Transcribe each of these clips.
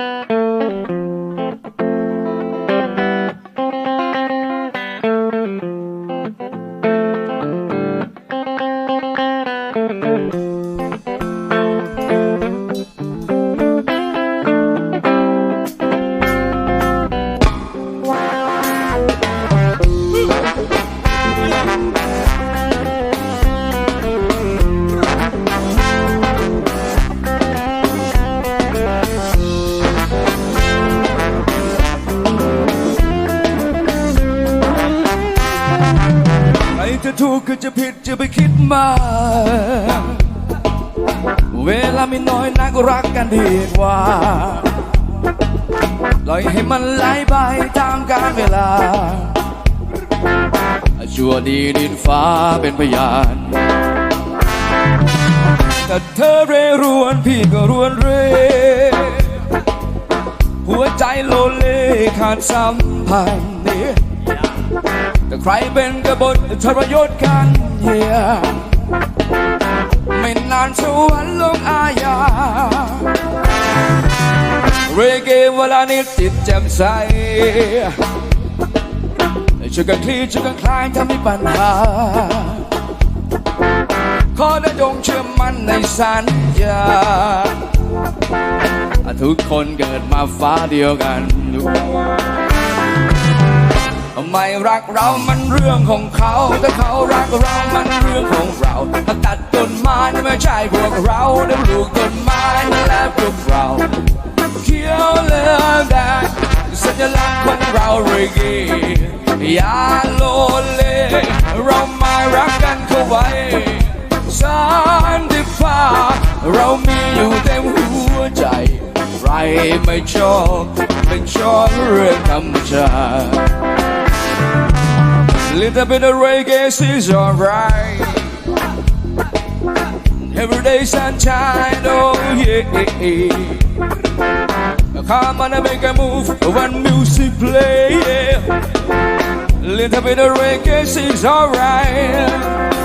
ใค จะถูกก็จะผิดจะไปคิดมาก เวลาไม่น้อยนักรักกันดีกว่าปล่อยให้มันไหลไปตามกาลเวลา ชั่วดีดินฟ้าเป็นพยานแต่เธอเรรวนพี่ก็รวนเร หัวใจโลเลขาดสัมพันธ์เนี่ย แต่ใครเป็นกบฏทรยศกันเยียไม่นานชวนลงอาญาเรเกเวลานี้จิตแจ่มใสช่วยกันคลี่ช่วยกันคลายถ้ามีปัญหา ขอได้จงเชื่อมั่นในสัญญา ทุกคนเกิดมาฟ้าเดียวกัน ไม่รักเรามันเรื่องของเขาแต่เขารักเรามันเรื่องของเราถ้าตัดต้นไม้ไม่ใช่พวกเราแต่ปลูกต้นไม้นั่นแหละพวกเราเขียวเลืองแดงสัญลักษณ์ของเราเรเกอย่าโลเลเรามารักกันเข้าไว้สันติภาพเรามีอยู่เต็มหัวใจ ใครไม่ชอบไม่ชอบเรื่องธรรมชาติ Little bit of reggae is alright. Every day sunshine, oh yeah. Come on and make a move when music play. Little bit of reggae is alright.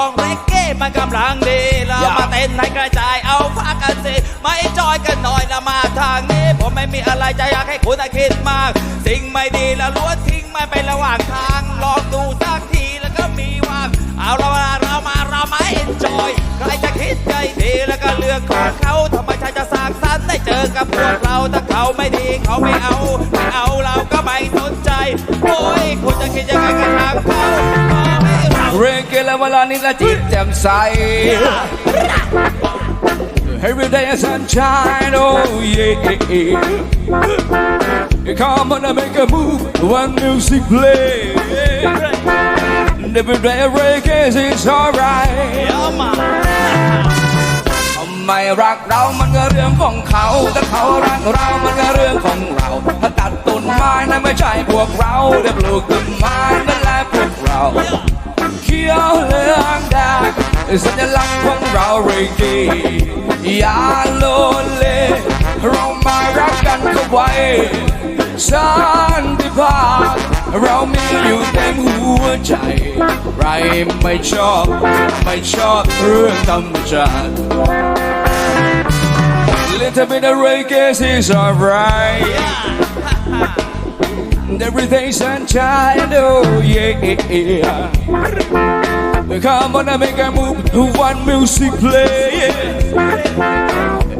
ของเรกเก้มันกำลังดีเรามาเต้นให้กระจายเอาฟ้ากันสิมาเอ็นจอยกันหน่อยนะมาทางนี้ ผมไม่มีอะไรจะอยากให้คุณน่ะคิดมาก สิ่งไม่ดีแล้วล้วนทิ้งมันไประหว่างทางลองดูสักทีแล้วก็มีว่างเอาเรามาเรามาเรามาเอ็นจอยใครจะคิดใจดีแล้วก็เลือกของเขาธรรมชาติจะสร้างสรรค์ได้เจอกับพวกเราถ้าเขาไม่ดีเขาไม่เอาไม่เอาเราก็ไม่สนใจโอ้ยคุณจะคิดยังไงก็ทางเขาขอให้ เรเรเกและเวลานี้ละจิตแจ่มใส Every day is sunshine, oh yeah. Come on and make a move when music play. Every day reggae is alright. เอามาไม่รักเรามันก็เรื่องของเขาแต่เขารักเรามันก็เรื่องของเราถ้าตัดต้นไม้นั่นไม่ใช่พวกเราแต่ปลูกต้นไม้นั่นแหละพวกเรา สัญลักษณ์ของเราเรเกอย่าโลเลเรามารักกันเข้าไว้สันติภาพเรามีอยู่เต็มหัวใจ ใครไม่ชอบ ไม่ชอบเรื่องธรรมชาติ Little bit of reggae is alright. Everything's sunshine, oh yeah. Come on and make a move, one music play.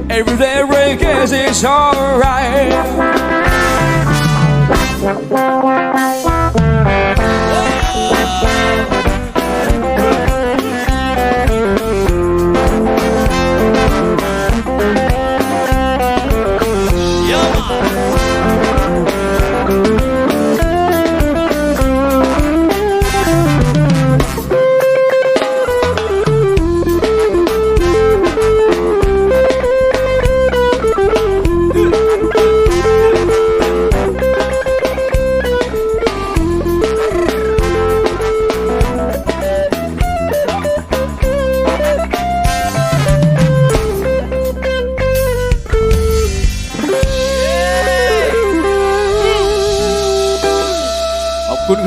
Every day reggae is alright.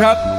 ครับ